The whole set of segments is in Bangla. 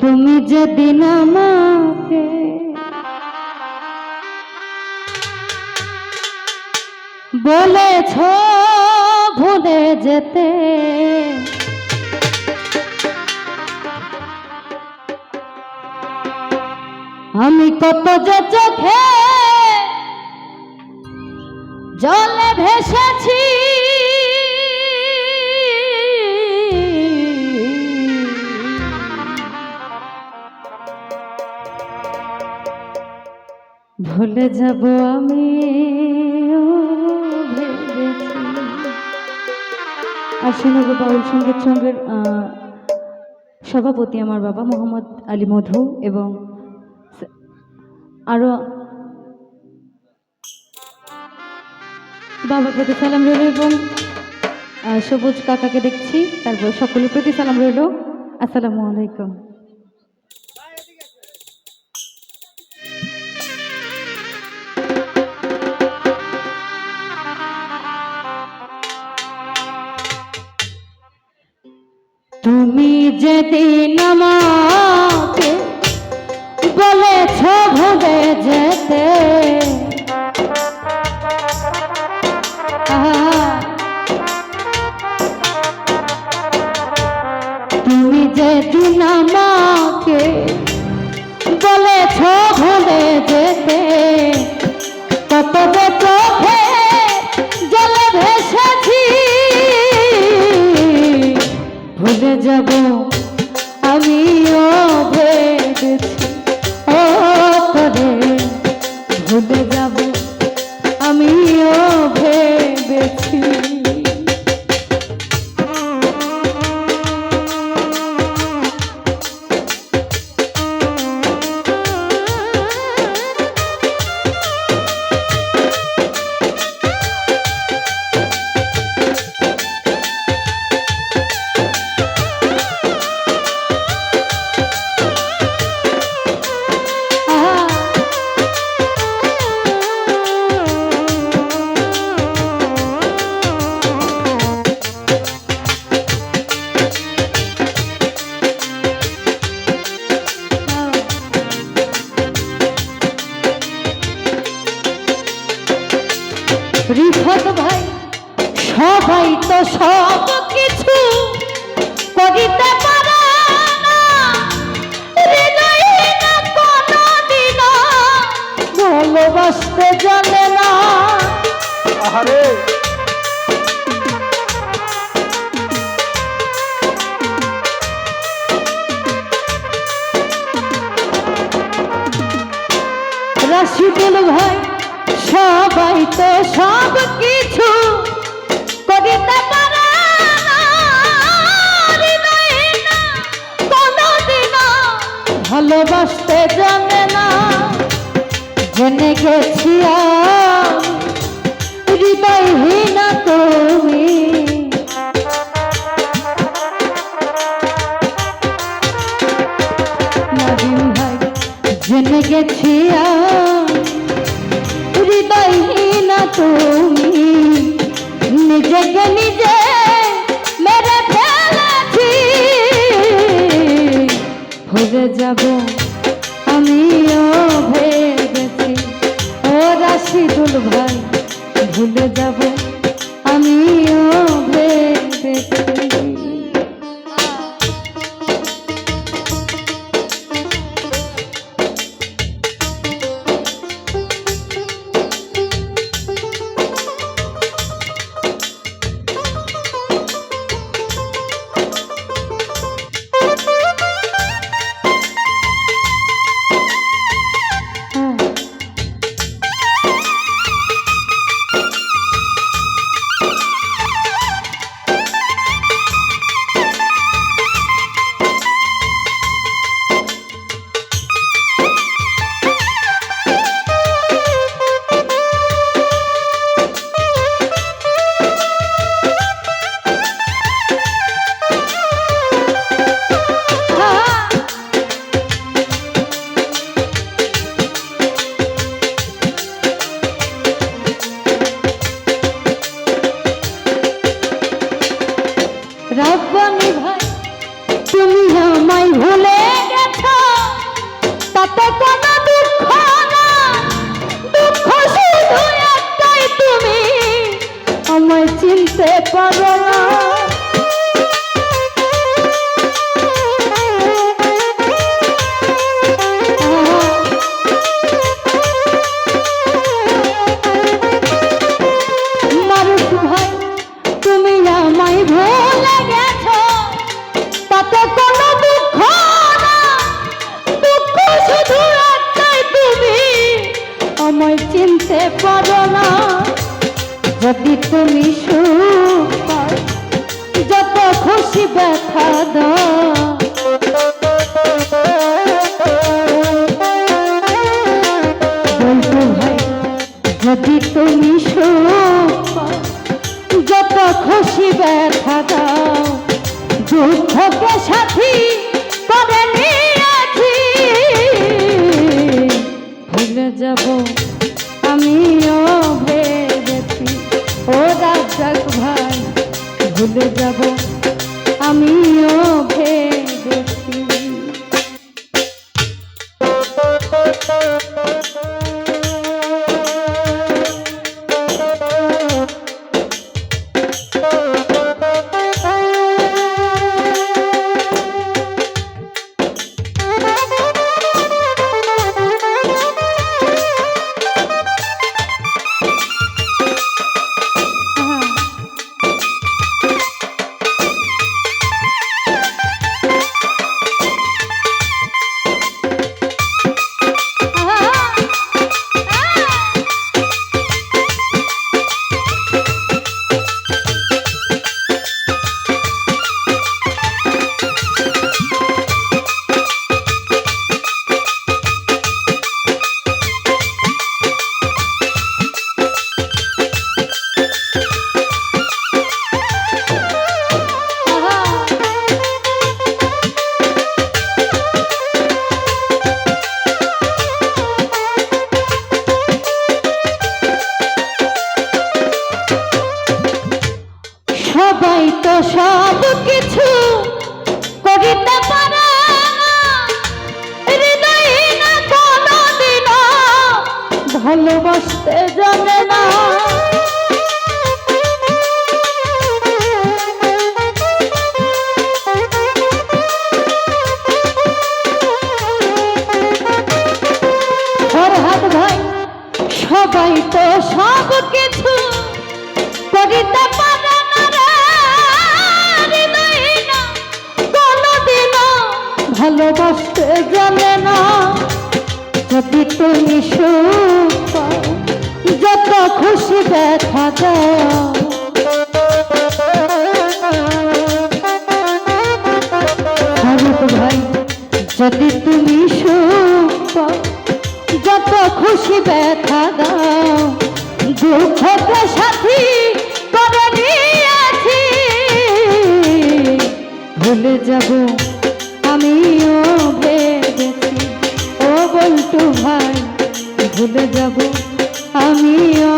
তুমি যেদিন আমাকে বলেছ ভুলে যেতে। আমি কত যে চোখে জলে ভেসেছি ভুলে যাব আমি আশ্বিনগর বাউল সংগীত সঙ্গের সভাপতি আমার বাবা মোহাম্মদ আলী মধু এবং স- আরও বাবার প্রতি সালাম রইল এবং সবুজ কাকাকে দেখছি, তারপর সকলের প্রতি সালাম রইল। আসসালামু আলাইকুম। তুমি আমিও ভেবেছি ও করে ভুলে সবাই তো সব কিছু করিতে পারে না। ভালোবাসতে জানে না। আহারে। রাশিদুল ভাই গেছি হৃদয়হীন তুমি, নিজেকে নিজে মেরে ফেলেছি। ভুলে যাব আমিও ভেবেছি ও রাশিদুল ভাই, ভুলে যাব চিনতে যদি তুমি যত খুশি ব্যথা দাও। দুঃখকে সাথী করে নিয়েছি। ভুলে যাব, আমিও ভেবেছি, ও রাজাক ভাই ভুলে যাব, আমিও দাও ফারুক ভাই যদি তুমি সুখ যত খুশি ব্যথা দাও দুঃখকে সাথী করে নিয়েছি ভুলে যাব আমিও ভেবেছি ও বলটু ভাই ভুলে যাব আমিও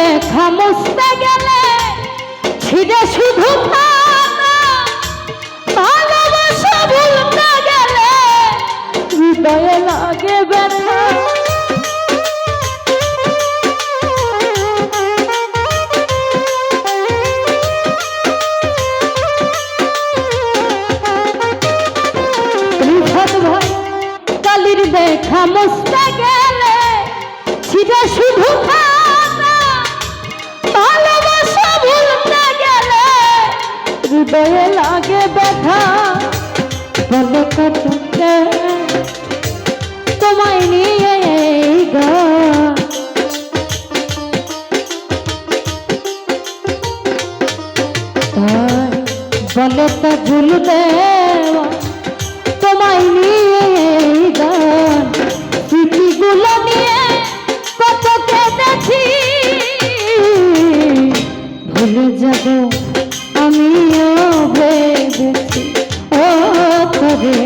লেখা মুছতে গেলে ছিঁড়ে শুধু ভালোবাসা ভুলতে গেলে হৃদয়ে লাগে ব্যথা। দেখা মুছতে গেলে ছিটা শুধু খাতা ভালোবাসা ভুলতে গেলে হৃদয়ে লাগে ব্যথা। বলে কত তোমায় নিয়ে তা দেওয়া তোমায় নিয়ে এই গান। নিয়ে কত কেঁদেছি। ভুলে যাব, আমিও ভেবেছি। ও তবে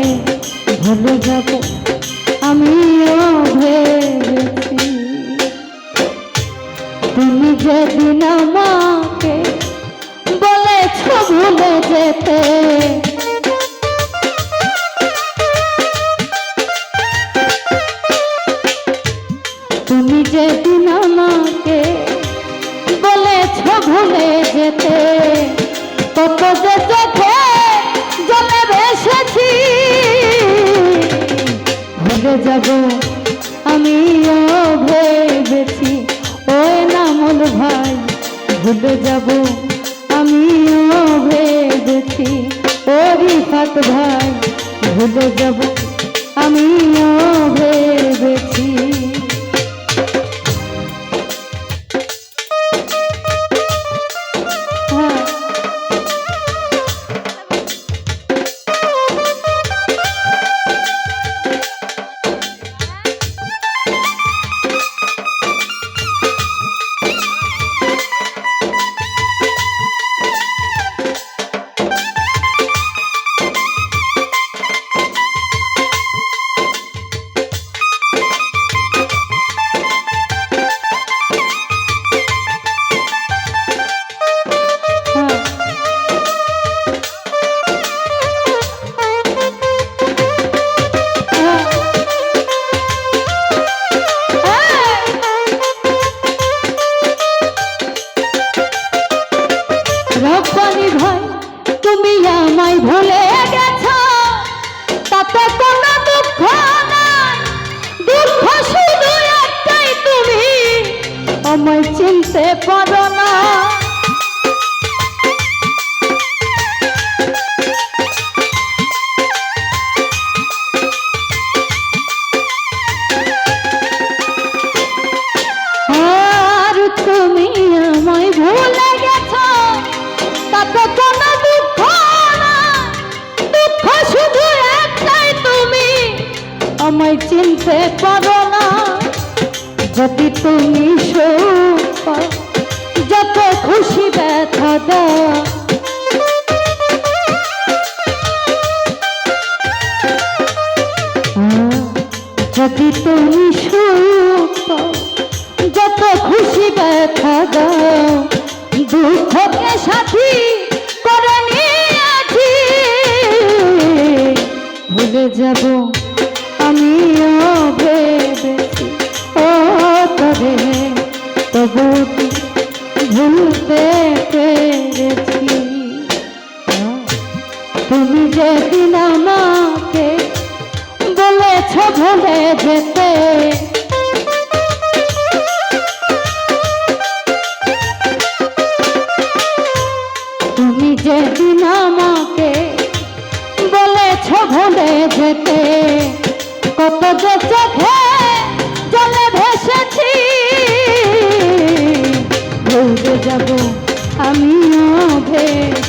ভুলে যাব, আমিও ভেবেছি। তুমি যেদিন আমাকে বলেছ ভুলে যেতে ভুলে যাব। আমিও ভেবেছি ওরি ফাত ভাই ভুলে যাব। ভুলতে পেরেছি। তুমি যেদিন আমাকে বলেছ ভুলে যেতে। তুমি যেদিন আমাকে বলেছ ভুলে যেতে। কত যে চোখে